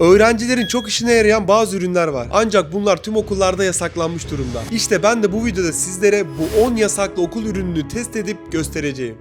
Öğrencilerin çok işine yarayan bazı ürünler var. Ancak bunlar tüm okullarda yasaklanmış durumda. İşte ben de bu videoda sizlere bu 10 yasaklı okul ürününü test edip göstereceğim.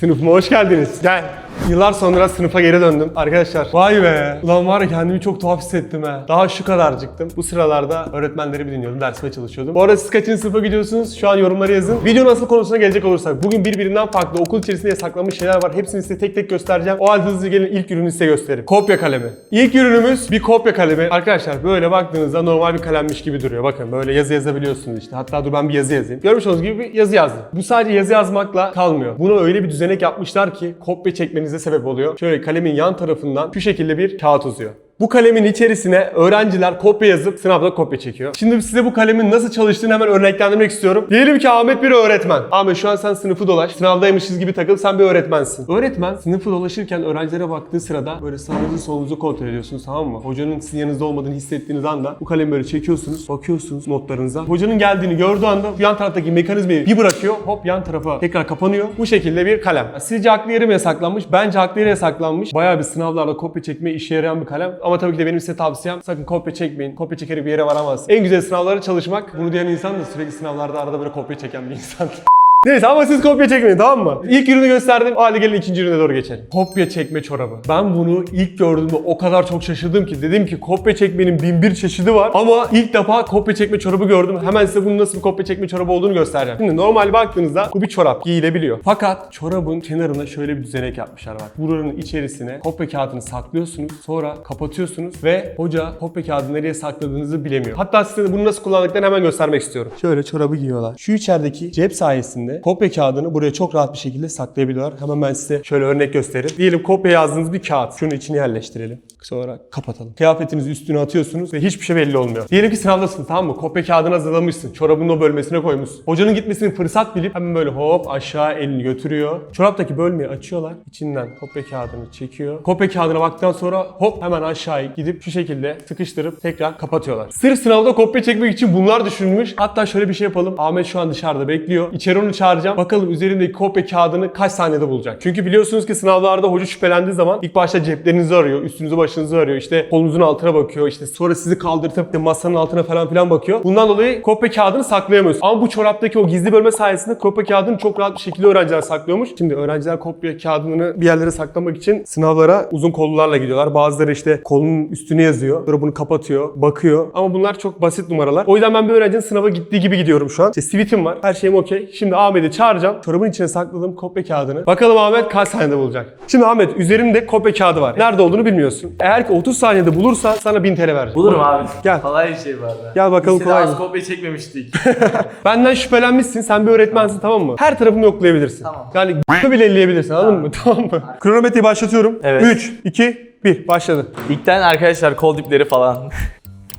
Sınıfıma hoş geldiniz. Gel. Yıllar sonra sınıfa geri döndüm. Arkadaşlar vay be. Ulan var ya kendimi çok tuhaf hissettim ha. Daha şu kadarcıktım. Bu sıralarda öğretmenleri bir dinliyordum. Dersime çalışıyordum. Bu arada siz kaçıncı sınıfa gidiyorsunuz? Şu an yorumları yazın. Video nasıl konusuna gelecek olursak. Bugün birbirinden farklı okul içerisinde yasaklanmış şeyler var. Hepsini size tek tek göstereceğim. O halde hızlıca gelin ilk ürünü size göstereyim. Kopya kalemi. İlk ürünümüz bir kopya kalemi. Arkadaşlar böyle baktığınızda normal bir kalemmiş gibi duruyor. Bakın böyle yazı yazabiliyorsunuz işte. Hatta dur ben bir yazı yazayım. Görmüş olduğunuz gibi bir yazı yazdım. Bu sadece yazı yazmakla kalmıyor. Bunu öyle bir düzenek yapmışlar ki kopya çekmenize sebep oluyor. Şöyle kalemin yan tarafından şu şekilde bir kağıt uzuyor. Bu kalemin içerisine öğrenciler kopya yazıp sınavda kopya çekiyor. Şimdi size bu kalemin nasıl çalıştığını hemen örneklendirmek istiyorum. Diyelim ki Ahmet bir öğretmen. Ahmet şu an sen sınıfı dolaş. Sınavdaymışız gibi takıl. Sen bir öğretmensin. Öğretmen sınıfı dolaşırken öğrencilere baktığı sırada böyle sağınızı solunuzu kontrol ediyorsunuz tamam mı? Hocanın sizin yanınızda olmadığını hissettiğiniz anda bu kalemi böyle çekiyorsunuz. Bakıyorsunuz notlarınıza. Hocanın geldiğini gördüğü anda yan taraftaki mekanizmayı bir bırakıyor. Hop yan tarafa tekrar kapanıyor. Bu şekilde bir kalem. Sizce haklı yere mi yasaklanmış? Bence haklı yere yasaklanmış. Bayağı bir sınavlarda kopya çekmeye işe yarayan bir kalem. Ama tabii ki de benim size tavsiyem sakın kopya çekmeyin. Kopya çekerek bir yere varamaz. En güzel sınavlara çalışmak. Bunu diyen insan da sürekli sınavlarda arada böyle kopya çeken bir insan. Neyse ama siz kopya çekmeyin tamam mı? İlk ürünü gösterdim. O halde gelin ikinci ürüne doğru geçelim. Kopya çekme çorabı. Ben bunu ilk gördüğümde o kadar çok şaşırdım ki. Dedim ki kopya çekmenin bin bir çeşidi var. Ama ilk defa kopya çekme çorabı gördüm. Hemen size bunun nasıl bir kopya çekme çorabı olduğunu göstereceğim. Şimdi normal baktığınızda bu bir çorap. Giyilebiliyor. Fakat çorabın kenarına şöyle bir düzenek yapmışlar bak. Buranın içerisine kopya kağıdını saklıyorsunuz. Sonra kapatıyorsunuz ve hoca kopya kağıdı nereye sakladığınızı bilemiyor. Hatta size bunu nasıl kullandıklarını hemen göstermek istiyorum. Şöyle çorabı giyiyorlar. Şu içerideki cep sayesinde kopya kağıdını buraya çok rahat bir şekilde saklayabiliyorlar. Hemen ben size şöyle örnek göstereyim. Diyelim kopya yazdığınız bir kağıt. Şunu içine yerleştirelim. Sonra kapatalım. Kıyafetinizi üstüne atıyorsunuz ve hiçbir şey belli olmuyor. Diyelim ki sınavdasın tamam mı? Kopya kağıdını hazırlamışsın. Çorabının o bölmesine koymuşsun. Hocanın gitmesini fırsat bilip hemen böyle hop aşağı elini götürüyor. Çoraptaki bölmeyi açıyorlar. İçinden kopya kağıdını çekiyor. Kopya kağıdına baktıktan sonra hop hemen aşağıya gidip şu şekilde sıkıştırıp tekrar kapatıyorlar. Sırf sınavda kopya çekmek için bunlar düşünülmüş. Hatta şöyle bir şey yapalım. Ahmet şu an dışarıda bekliyor. İçeri onu çağıracağım. Bakalım üzerindeki kopya kağıdını kaç saniyede bulacak. Çünkü biliyorsunuz ki sınavlarda hoca şüphelendiği zaman ilk başta ceplerinizi arıyor, üstünüzü başınızı arıyor, işte kolunuzun altına bakıyor, işte sonra sizi kaldırtıp işte masanın altına falan filan bakıyor. Bundan dolayı kopya kağıdını saklayamıyorsun. Ama bu çoraptaki o gizli bölme sayesinde kopya kağıdını çok rahat bir şekilde öğrenciler saklıyormuş. Şimdi öğrenciler kopya kağıdını bir yerlere saklamak için sınavlara uzun kollularla gidiyorlar. Bazıları işte kolunun üstüne yazıyor. Sonra bunu kapatıyor, bakıyor. Ama bunlar çok basit numaralar. O yüzden ben bir öğrencinin sınava gittiği gibi gidiyorum şu an. İşte sivitim var. Her şeyim okey. Şimdi Ahmet'i çağıracağım. Çorabın içine sakladığım kopya kağıdını. Bakalım Ahmet kaç saniyede bulacak. Şimdi Ahmet üzerinde kopya kağıdı var. Nerede olduğunu bilmiyorsun. Eğer ki 30 saniyede bulursa sana 1000 TL vereceğim. Bulurum abi. Gel. Kolay bir şey bu arada. Gel bakalım Biz kolay mı? kopya çekmemiştik. Benden şüphelenmişsin. Sen bir öğretmensin tamam mı? Her tarafımı yoklayabilirsin. Tamam. Yani bile elleyebilirsin anladın mı? Tamam mı? Kronometreyi başlatıyorum. Evet. 3, 2, 1. Başladı. İlkten arkadaşlar kol dipleri falan.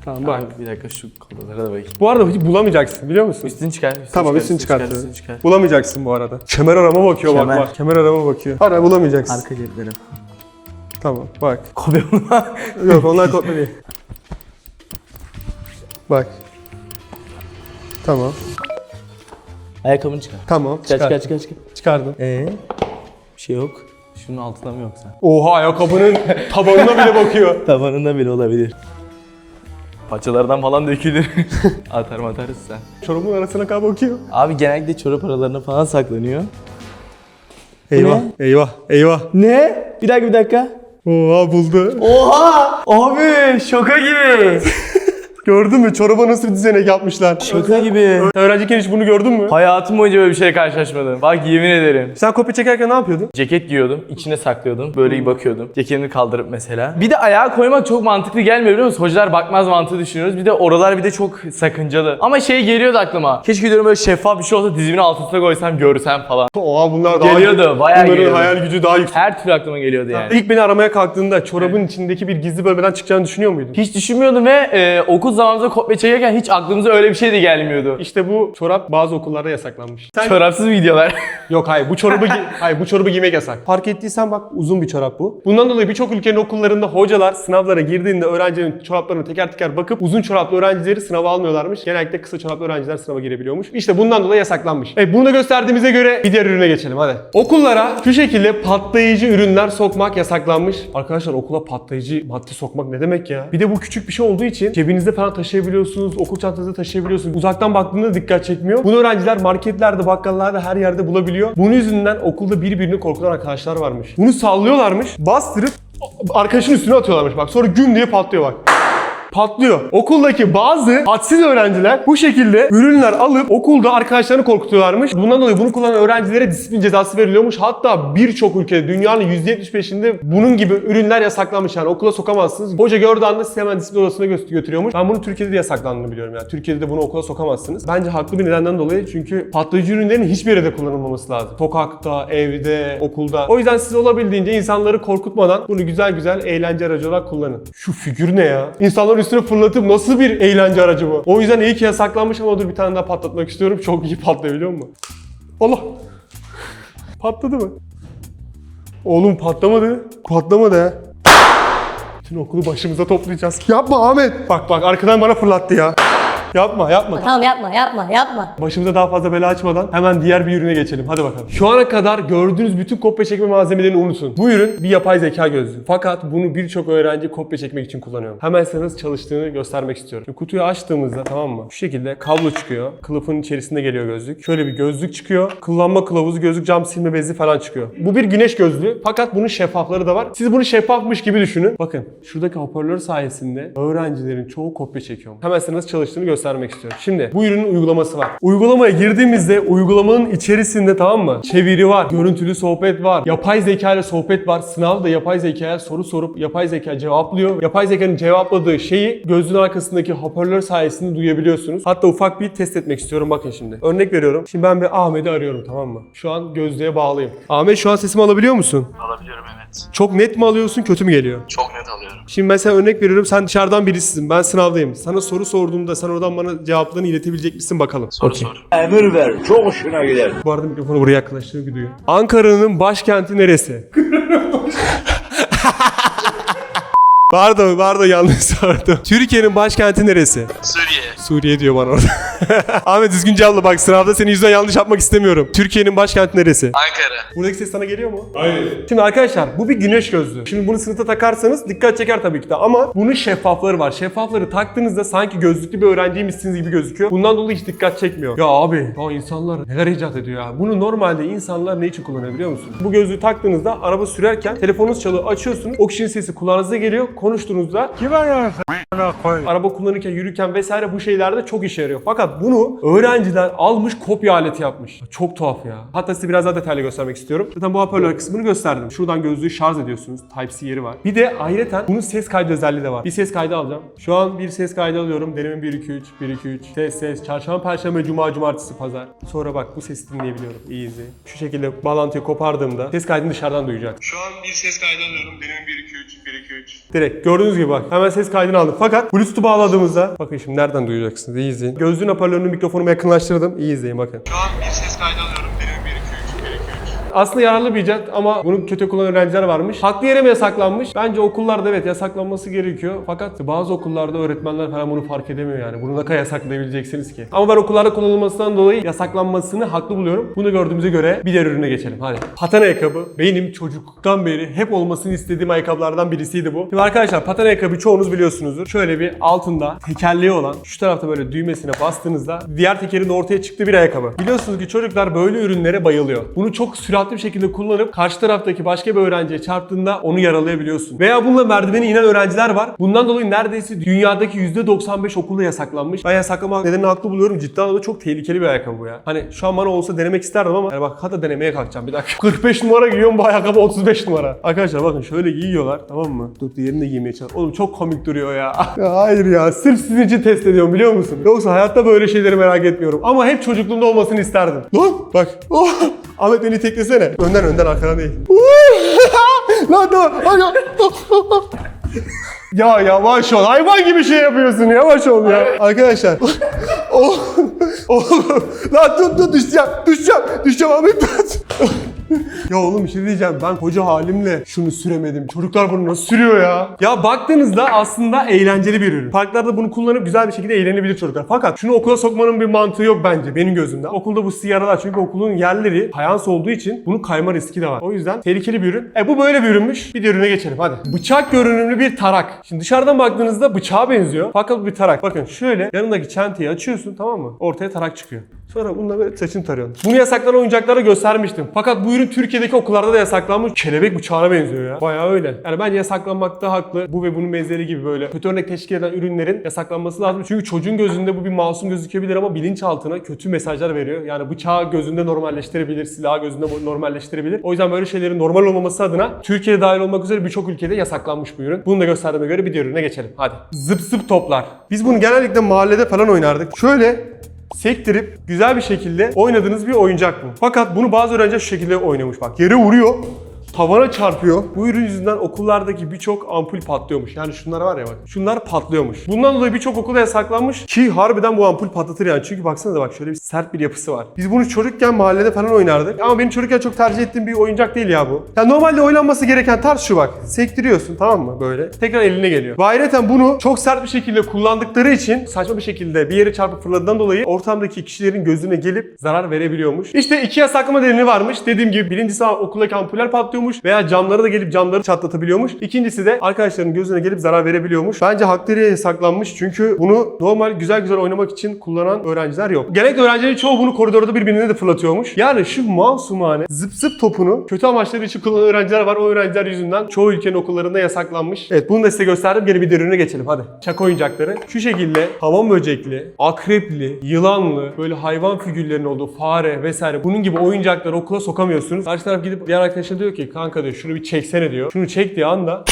Tamam bak. Abi bir dakika şu kollara da bakayım. Bu arada hiç bulamayacaksın biliyor musun? Üstünü çıkar. Üstünü Tamam çıkar, üstünü çıkart. Üstünü çıkar. Bulamayacaksın bu arada. Kemer arama bakıyor Kemer. bak bak. Kemer arama bakıyor. Ara bulamayacaksın. Arka ceplerim. Tamam bak. Kopya mı? Yok onlar kopya değil. Bak. Tamam. Ayakkabını çıkar. Tamam. Çıkar Çıkar. çıkar çıkar çıkar. Çıkardım. Ee? Bir şey yok. Şunun altında mı yoksa? Oha ayakkabının tabanına bile bakıyor. Tabanında bile olabilir. Paçalardan falan dökülür. Atar atarız sen. Çorabın arasına kadar bakıyor. Abi genellikle çorap aralarına falan saklanıyor. Eyvah. Eyvah. Eyvah. Ne? Bir dakika bir dakika. Oha buldu. Oha! Abi şoka gibi. Gördün mü? Çoraba nasıl bir düzenek yapmışlar. şoka gibi. Öğrenciyken hiç bunu gördün mü? Hayatım boyunca böyle bir şeyle karşılaşmadım. Bak yemin ederim. Sen kopya çekerken ne yapıyordun? Ceket giyiyordum, içine saklıyordum. Böyle bakıyordum. Ceketimi kaldırıp mesela. Bir de ayağa koymak çok mantıklı gelmiyor biliyor musun? Hocalar bakmaz mantığı düşünüyoruz. Bir de oralar bir de çok sakıncalı. Ama şey geliyordu aklıma. Keşke diyorum böyle şeffaf bir şey olsa dizimin altına koysam görsem falan. Oha bunlar daha Geliyordu, bayağı Bunların geliyordu. hayal gücü daha yüksek. Her türlü aklıma geliyordu yani. İlk beni aramaya kalktığında çorabın içindeki bir gizli bölmeden çıkacağını düşünüyor muydun? Hiç düşünmüyordum ve e, okul zamanımızda kopya çekerken hiç aklımıza öyle bir şey de gelmiyordu. İşte bu çorap bazı okullarda yasaklanmış. Sen... Çorapsız videolar. Yok hayır bu çorabı gi- hayır bu çorabı giymek yasak. Fark ettiysen bak uzun bir çorap bu. Bundan dolayı birçok ülkenin okullarında hocalar sınavlara girdiğinde öğrencilerin çoraplarına teker teker bakıp uzun çoraplı öğrencileri sınava almıyorlarmış. Genellikle kısa çoraplı öğrenciler sınava girebiliyormuş. İşte bundan dolayı yasaklanmış. Evet bunu da gösterdiğimize göre bir diğer ürüne geçelim hadi. Okullara şu şekilde patlayıcı ürünler sokmak yasaklanmış. Arkadaşlar okula patlayıcı madde sokmak ne demek ya? Bir de bu küçük bir şey olduğu için cebinizde falan taşıyabiliyorsunuz, okul çantanızda taşıyabiliyorsunuz. Uzaktan baktığında dikkat çekmiyor. Bunu öğrenciler marketlerde, bakkallarda her yerde bulabiliyor. Bunun yüzünden okulda birbirini korkutan arkadaşlar varmış. Bunu sallıyorlarmış, bastırıp arkadaşın üstüne atıyorlarmış bak. Sonra güm diye patlıyor bak patlıyor. Okuldaki bazı hadsiz öğrenciler bu şekilde ürünler alıp okulda arkadaşlarını korkutuyorlarmış. Bundan dolayı bunu kullanan öğrencilere disiplin cezası veriliyormuş. Hatta birçok ülkede dünyanın %75'inde bunun gibi ürünler yasaklanmış. Yani okula sokamazsınız. Hoca gördüğü anda sizi hemen disiplin odasına gö- götürüyormuş. Ben bunu Türkiye'de de yasaklandığını biliyorum. Yani Türkiye'de de bunu okula sokamazsınız. Bence haklı bir nedenden dolayı çünkü patlayıcı ürünlerin hiçbir yere de kullanılmaması lazım. Sokakta, evde, okulda. O yüzden siz olabildiğince insanları korkutmadan bunu güzel güzel eğlence aracı olarak kullanın. Şu figür ne ya? İnsanların üstüne fırlatıp nasıl bir eğlence aracı bu? O yüzden iyi ki yasaklanmış ama dur bir tane daha patlatmak istiyorum. Çok iyi patlıyor biliyor musun? Allah! Patladı mı? Oğlum patlamadı. Patlamadı ha. Bütün okulu başımıza toplayacağız. Yapma Ahmet. Bak bak arkadan bana fırlattı ya. Yapma yapma. Tamam yapma yapma yapma. Başımıza daha fazla bela açmadan hemen diğer bir ürüne geçelim. Hadi bakalım. Şu ana kadar gördüğünüz bütün kopya çekme malzemelerini unutun. Bu ürün bir yapay zeka gözlüğü. Fakat bunu birçok öğrenci kopya çekmek için kullanıyor. Hemen size nasıl çalıştığını göstermek istiyorum. Şimdi kutuyu açtığımızda tamam mı? Şu şekilde kablo çıkıyor. Kılıfın içerisinde geliyor gözlük. Şöyle bir gözlük çıkıyor. Kullanma kılavuzu, gözlük cam silme bezi falan çıkıyor. Bu bir güneş gözlüğü. Fakat bunun şeffafları da var. Siz bunu şeffafmış gibi düşünün. Bakın şuradaki hoparlör sayesinde öğrencilerin çoğu kopya çekiyor. Hemen size nasıl çalıştığını göstermek istiyorum. Şimdi bu ürünün uygulaması var. Uygulamaya girdiğimizde uygulamanın içerisinde tamam mı? Çeviri var, görüntülü sohbet var, yapay zeka ile sohbet var. Sınavda yapay zekaya soru sorup yapay zeka cevaplıyor. Yapay zekanın cevapladığı şeyi gözlüğün arkasındaki hoparlör sayesinde duyabiliyorsunuz. Hatta ufak bir test etmek istiyorum bakın şimdi. Örnek veriyorum. Şimdi ben bir Ahmet'i arıyorum tamam mı? Şu an gözlüğe bağlıyım. Ahmet şu an sesimi alabiliyor musun? Alabiliyorum evet. Çok net mi alıyorsun, kötü mü geliyor? Çok net alıyorum. Şimdi mesela örnek veriyorum sen dışarıdan birisisin ben sınavdayım. Sana soru sorduğumda sen oradan bana cevaplarını iletebilecek misin bakalım. Soru sor. Emir ver, çok hoşuna gider. Bu arada mikrofonu buraya yaklaştırıyor gidiyor. Ankara'nın başkenti neresi? Pardon, pardon yanlış sordum. Türkiye'nin başkenti neresi? Suriye. Suriye diyor bana orada. Ahmet düzgün cevapla bak sınavda seni yüzden yanlış yapmak istemiyorum. Türkiye'nin başkenti neresi? Ankara. Buradaki ses sana geliyor mu? Hayır. Şimdi arkadaşlar bu bir güneş gözlüğü. Şimdi bunu sınıfta takarsanız dikkat çeker tabii ki de ama bunun şeffafları var. Şeffafları taktığınızda sanki gözlüklü bir öğrenciymişsiniz gibi gözüküyor. Bundan dolayı hiç dikkat çekmiyor. Ya abi ya insanlar neler icat ediyor ya. Bunu normalde insanlar ne için kullanıyor biliyor musunuz? Bu gözlüğü taktığınızda araba sürerken telefonunuz çalıyor açıyorsunuz. O kişinin sesi kulağınıza geliyor. Konuştuğunuzda araba kullanırken, yürürken vesaire bu şeylerde çok işe yarıyor. Fakat bunu öğrenciler almış kopya aleti yapmış. Çok tuhaf ya. Hatta size biraz daha detaylı göstermek istiyorum. Zaten bu hoparlör kısmını gösterdim. Şuradan gözlüğü şarj ediyorsunuz. Type-C yeri var. Bir de ayrıca bunun ses kaydı özelliği de var. Bir ses kaydı alacağım. Şu an bir ses kaydı alıyorum. Deneme 1 2 3 1 2 3. Ses ses. Çarşamba, perşembe, cuma, cumartesi, pazar. Sonra bak bu sesi dinleyebiliyorum. İyi izle. Şu şekilde bağlantıyı kopardığımda ses kaydını dışarıdan duyacak. Şu an bir ses kaydı alıyorum. Deneme 1 2 3 1 2 3. Direkt gördüğünüz gibi bak. Hemen ses kaydını aldım. Fakat Bluetooth'u bağladığımızda bakın şimdi nereden duyacaksınız? İyi izleyin. Gözlüğün hoparlörünü mikrofonumu yakınlaştırdım. İyi izleyin bakın. Şu an bir ses kaydı alıyorum. Deneme 1 2 3 1 2 3. Aslında yararlı bir icat ama bunu kötü kullanan öğrenciler varmış. Haklı yere mi yasaklanmış? Bence okullarda evet yasaklanması gerekiyor. Fakat bazı okullarda öğretmenler falan bunu fark edemiyor yani. Bunu ne kadar yasaklayabileceksiniz ki? Ama ben okullarda kullanılmasından dolayı yasaklanmasını haklı buluyorum. Bunu gördüğümüze göre bir diğer ürüne geçelim. Hadi. Paten ayakkabı benim çocukluktan beri hep olmasını istediğim ayakkabılardan birisiydi bu. Şimdi arkadaşlar paten ayakkabı çoğunuz biliyorsunuzdur. Şöyle bir altında tekerleği olan şu tarafta böyle düğmesine bastığınızda diğer tekerin ortaya çıktığı bir ayakkabı. Biliyorsunuz ki çocuklar böyle ürünlere bayılıyor. Bunu çok süratli bir şekilde kullanıp karşı taraftaki başka bir öğrenciye çarptığında onu yaralayabiliyorsun. Veya bununla merdivene inen öğrenciler var. Bundan dolayı neredeyse dünyadaki %95 okulda yasaklanmış. Ben yasaklama nedenini haklı buluyorum. Ciddi anlamda çok tehlikeli bir ayakkabı bu ya. Hani şu an bana olsa denemek isterdim ama yani bak hatta denemeye kalkacağım bir dakika. 45 numara giyiyorum bu ayakkabı 35 numara. Arkadaşlar bakın şöyle giyiyorlar tamam mı? Dur diğerini de giymeye çalış. Oğlum çok komik duruyor ya. ya. Hayır ya sırf sizin için test ediyorum biliyor musun? Yoksa hayatta böyle şeyleri merak etmiyorum. Ama hep çocukluğumda olmasını isterdim. Lan bak. Oh. Ahmet beni teklesene. Önden önden arkadan değil. Lan dur. Ay, ay. Ya yavaş ol. Hayvan gibi şey yapıyorsun. Yavaş ol ya. Arkadaşlar. Oğlum. Oğlum. Lan dur dur düşeceğim. Düşeceğim. Düşeceğim Ahmet. Ya oğlum bir şey diyeceğim. Ben koca halimle şunu süremedim. Çocuklar bunu nasıl sürüyor ya? Ya baktığınızda aslında eğlenceli bir ürün. Parklarda bunu kullanıp güzel bir şekilde eğlenebilir çocuklar. Fakat şunu okula sokmanın bir mantığı yok bence benim gözümde. Okulda bu sigaralar çünkü okulun yerleri fayans olduğu için bunun kayma riski de var. O yüzden tehlikeli bir ürün. E bu böyle bir ürünmüş. Bir de ürüne geçelim hadi. Bıçak görünümlü bir tarak. Şimdi dışarıdan baktığınızda bıçağa benziyor. Fakat bir tarak. Bakın şöyle yanındaki çenteyi açıyorsun tamam mı? Ortaya tarak çıkıyor. Sonra bununla böyle saçını tarıyorsun. Bunu yasaklanan oyuncaklara göstermiştim. Fakat bu ürün Türkiye'deki okullarda da yasaklanmış. Kelebek bıçağına benziyor ya. Bayağı öyle. Yani bence yasaklanmakta haklı. Bu ve bunun benzeri gibi böyle kötü örnek teşkil eden ürünlerin yasaklanması lazım. Çünkü çocuğun gözünde bu bir masum gözükebilir ama bilinçaltına kötü mesajlar veriyor. Yani bıçağı gözünde normalleştirebilir, silahı gözünde normalleştirebilir. O yüzden böyle şeylerin normal olmaması adına Türkiye dahil olmak üzere birçok ülkede yasaklanmış bu ürün. Bunu da gösterdiğime göre bir diğer ürüne geçelim. Hadi. Zıp zıp toplar. Biz bunu genellikle mahallede falan oynardık. Şöyle sektirip güzel bir şekilde oynadığınız bir oyuncak bu. Fakat bunu bazı öğrenciler şu şekilde oynamış bak. Yere vuruyor. Tavana çarpıyor. Bu ürün yüzünden okullardaki birçok ampul patlıyormuş. Yani şunlar var ya bak. Şunlar patlıyormuş. Bundan dolayı birçok okulda yasaklanmış ki harbiden bu ampul patlatır yani. Çünkü baksanıza bak şöyle bir sert bir yapısı var. Biz bunu çocukken mahallede falan oynardık. Ama benim çocukken çok tercih ettiğim bir oyuncak değil ya bu. Ya normalde oynanması gereken tarz şu bak. Sektiriyorsun tamam mı böyle. Tekrar eline geliyor. Ve ayrıca bunu çok sert bir şekilde kullandıkları için saçma bir şekilde bir yere çarpıp fırladığından dolayı ortamdaki kişilerin gözüne gelip zarar verebiliyormuş. İşte iki yasaklama nedeni varmış. Dediğim gibi birincisi okuldaki ampuller patlıyormuş veya camları da gelip camları çatlatabiliyormuş. İkincisi de arkadaşların gözüne gelip zarar verebiliyormuş. Bence hakları yasaklanmış çünkü bunu normal güzel güzel oynamak için kullanan öğrenciler yok. Genellikle öğrencilerin çoğu bunu koridorda birbirine de fırlatıyormuş. Yani şu masumane zıp zıp topunu kötü amaçları için kullanan öğrenciler var. O öğrenciler yüzünden çoğu ülkenin okullarında yasaklanmış. Evet bunu da size gösterdim. Geri bir de geçelim hadi. Şaka oyuncakları. Şu şekilde hamam böcekli, akrepli, yılanlı, böyle hayvan figürlerinin olduğu fare vesaire bunun gibi oyuncakları okula sokamıyorsunuz. Karşı taraf gidip diğer arkadaşına diyor ki kanka diyor şunu bir çeksene diyor. Şunu çektiği anda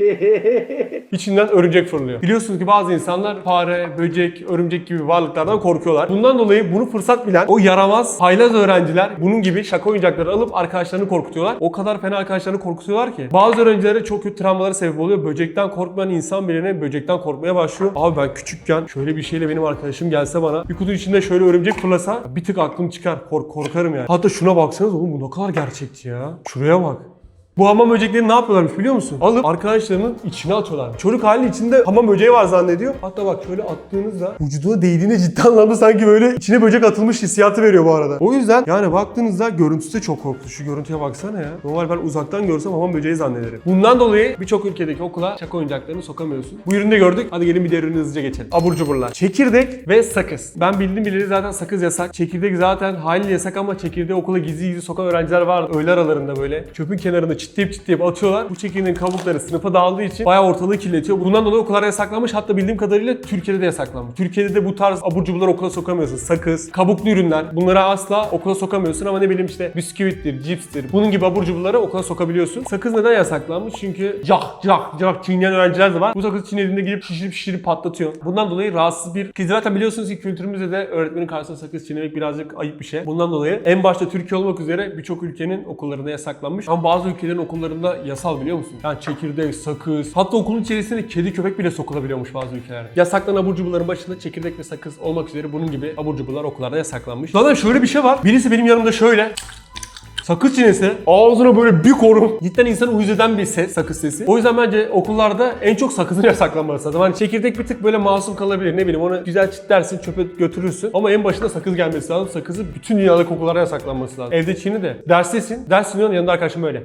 İçinden örümcek fırlıyor. Biliyorsunuz ki bazı insanlar fare, böcek, örümcek gibi varlıklardan korkuyorlar. Bundan dolayı bunu fırsat bilen o yaramaz, haylaz öğrenciler bunun gibi şaka oyuncakları alıp arkadaşlarını korkutuyorlar. O kadar fena arkadaşlarını korkutuyorlar ki. Bazı öğrencilere çok kötü travmalara sebep oluyor. Böcekten korkmayan insan birine böcekten korkmaya başlıyor. Abi ben küçükken şöyle bir şeyle benim arkadaşım gelse bana bir kutu içinde şöyle örümcek fırlasa bir tık aklım çıkar. Kork korkarım yani. Hatta şuna baksanız oğlum bu ne kadar gerçekçi ya. Şuraya bak. Bu hamam böcekleri ne yapıyorlarmış biliyor musun? Alıp arkadaşlarının içine atıyorlar. Çocuk hali içinde hamam böceği var zannediyor. Hatta bak şöyle attığınızda vücuduna değdiğinde ciddi anlamda sanki böyle içine böcek atılmış hissiyatı veriyor bu arada. O yüzden yani baktığınızda görüntüsü de çok korktu. Şu görüntüye baksana ya. Normal ben uzaktan görsem hamam böceği zannederim. Bundan dolayı birçok ülkedeki okula şaka oyuncaklarını sokamıyorsun. Bu ürünü de gördük. Hadi gelin bir diğer ürüne hızlıca geçelim. Abur cuburlar. Çekirdek ve sakız. Ben bildim bileli zaten sakız yasak. Çekirdek zaten hali yasak ama çekirdeği okula gizli gizli sokan öğrenciler var. Öğle aralarında böyle çöpün kenarında çitleyip çitleyip atıyorlar. Bu çekirdeğin kabukları sınıfa dağıldığı için bayağı ortalığı kirletiyor. Bundan dolayı okullar yasaklanmış. Hatta bildiğim kadarıyla Türkiye'de de yasaklanmış. Türkiye'de de bu tarz abur cuburlar okula sokamıyorsun. Sakız, kabuklu ürünler. Bunları asla okula sokamıyorsun ama ne bileyim işte bisküvittir, cipstir. Bunun gibi abur cuburları okula sokabiliyorsun. Sakız neden yasaklanmış? Çünkü cak cak cak çiğneyen öğrenciler de var. Bu sakız çiğnediğinde gidip şişirip şişirip patlatıyor. Bundan dolayı rahatsız bir... Ki zaten biliyorsunuz ki kültürümüzde de öğretmenin karşısında sakız çiğnemek birazcık ayıp bir şey. Bundan dolayı en başta Türkiye olmak üzere birçok ülkenin okullarında yasaklanmış. Ama bazı ülkelerin okullarında yasal biliyor musun? Yani çekirdek, sakız. Hatta okulun içerisine kedi köpek bile sokulabiliyormuş bazı ülkelerde. Yasaklanan abur cuburların başında çekirdek ve sakız olmak üzere bunun gibi abur cuburlar okullarda yasaklanmış. Zaten şöyle bir şey var. Birisi benim yanımda şöyle Sakız çiğnese ağzına böyle bir korum. Cidden insanı uyuz eden bir ses, sakız sesi. O yüzden bence okullarda en çok sakızın yasaklanması lazım. Hani çekirdek bir tık böyle masum kalabilir. Ne bileyim onu güzel çitlersin, çöpe götürürsün. Ama en başında sakız gelmesi lazım. Sakızı bütün dünyadaki okullara yasaklanması lazım. Evde çiğni de. Derstesin. Ders dinliyorsun yanında arkadaşım böyle.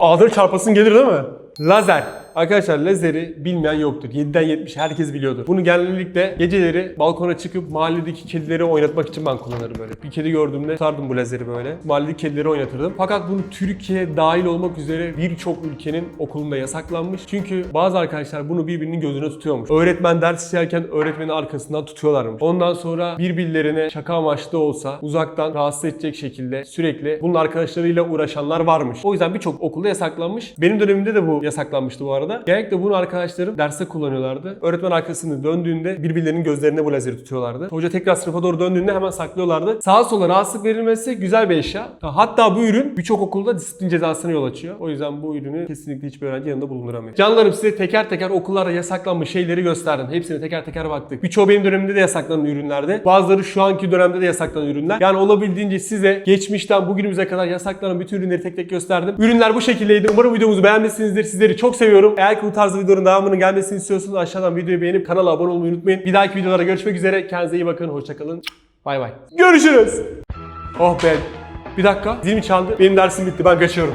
Ağzına çarpasın gelir değil mi? Lazer. Arkadaşlar lazeri bilmeyen yoktur. 7'den 70 herkes biliyordur. Bunu genellikle geceleri balkona çıkıp mahalledeki kedileri oynatmak için ben kullanırım böyle. Bir kedi gördüğümde tutardım bu lazeri böyle. Mahalledeki kedileri oynatırdım. Fakat bunu Türkiye dahil olmak üzere birçok ülkenin okulunda yasaklanmış. Çünkü bazı arkadaşlar bunu birbirinin gözüne tutuyormuş. Öğretmen ders işlerken öğretmenin arkasından tutuyorlarmış. Ondan sonra birbirlerine şaka amaçlı olsa uzaktan rahatsız edecek şekilde sürekli bunun arkadaşlarıyla uğraşanlar varmış. O yüzden birçok okulda yasaklanmış. Benim dönemimde de bu yasaklanmıştı bu arada. Arada. Genellikle bunu arkadaşlarım derste kullanıyorlardı. Öğretmen arkasını döndüğünde birbirlerinin gözlerine bu lazeri tutuyorlardı. Hoca tekrar sınıfa doğru döndüğünde hemen saklıyorlardı. Sağa sola rahatsızlık verilmesi güzel bir eşya. Hatta bu ürün birçok okulda disiplin cezasına yol açıyor. O yüzden bu ürünü kesinlikle hiçbir öğrenci yanında bulunduramıyor. Canlarım size teker teker okullarda yasaklanmış şeyleri gösterdim. Hepsine teker teker baktık. Birçoğu benim dönemimde de yasaklanan ürünlerdi. Bazıları şu anki dönemde de yasaklanan ürünler. Yani olabildiğince size geçmişten bugünümüze kadar yasaklanan bütün ürünleri tek tek gösterdim. Ürünler bu şekildeydi. Umarım videomuzu beğenmişsinizdir. Sizleri çok seviyorum. Eğer ki bu tarz videoların devamının gelmesini istiyorsanız aşağıdan videoyu beğenip kanala abone olmayı unutmayın. Bir dahaki videolara görüşmek üzere. Kendinize iyi bakın. Hoşçakalın. Bay bay. Görüşürüz. Oh be. Bir dakika. Zil mi çaldı? Benim dersim bitti. Ben kaçıyorum.